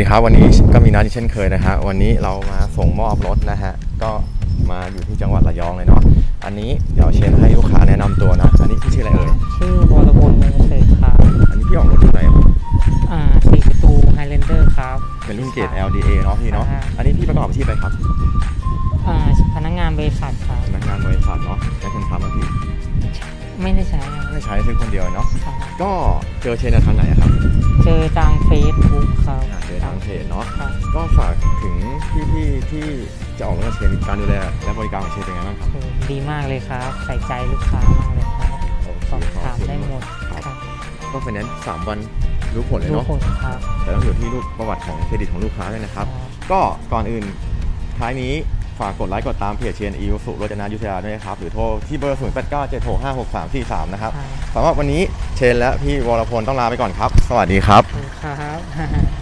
สวัสดีครับวันนี้ก็มีนัดที่เช่นเคยนะฮะวันนี้เรามาส่งมอบรถนะฮะก็มาอยู่ที่จังหวัดระยองเลยเนาะอันนี้เดี๋ยวเชนให้ลูกค้าแนะนำตัวนะอันนี้พี่ชื่ออะไรเอ่ยชื่อวรพลวงศ์เศษครับอันนี้พี่ออกรถรุ่นไหนครับอ่าสี่ประตูไฮแลนเดอร์ครับ เป็นรุ่นเกรด LDA เนาะพี่เนาะอ่า อันนี้พี่ประกอบอาชีพอะไรครับอ่าพนักงานบริษัทครับ พนักงานบริษัทเนาะใช้คนทำนะพี่ไม่ได้ใช้ครับไม่ใช้ซื้อคนเดียวเนาะครับก็เจอเชนในทางไหนอะครับเจอตามเฟซบุ๊กครับ อ่า พี่ๆที่จะออกรถกับเชนการดูแลและบริการของเชนเป็นไงบ้างครับคือดีมากเลยครับ ใส่ใจลูกค้ามากเลยครับโอเคสอบขอบถามคุณได้หมดครับครับก็เป็นนั้นสามวันรู้ผลเลยทุกเนาะคนครับแต่ต้องอยู่ที่รูปประวัติของเครดิตของลูกค้าด้วยนะครับ ก็ก่อนอื่นท้ายนี้ฝากกดไลค์กดตามเพจเชียนอีวสุรจนายุทธยาด้วยนะครับ หรือโทรที่เบอร์ 0 8 9 7 6 5 6 3 4 3 นะครับครับสำหรับวันนี้เชนและพี่วรพลต้องลาไปก่อนครับ สวัสดีครับขอบคุณครับ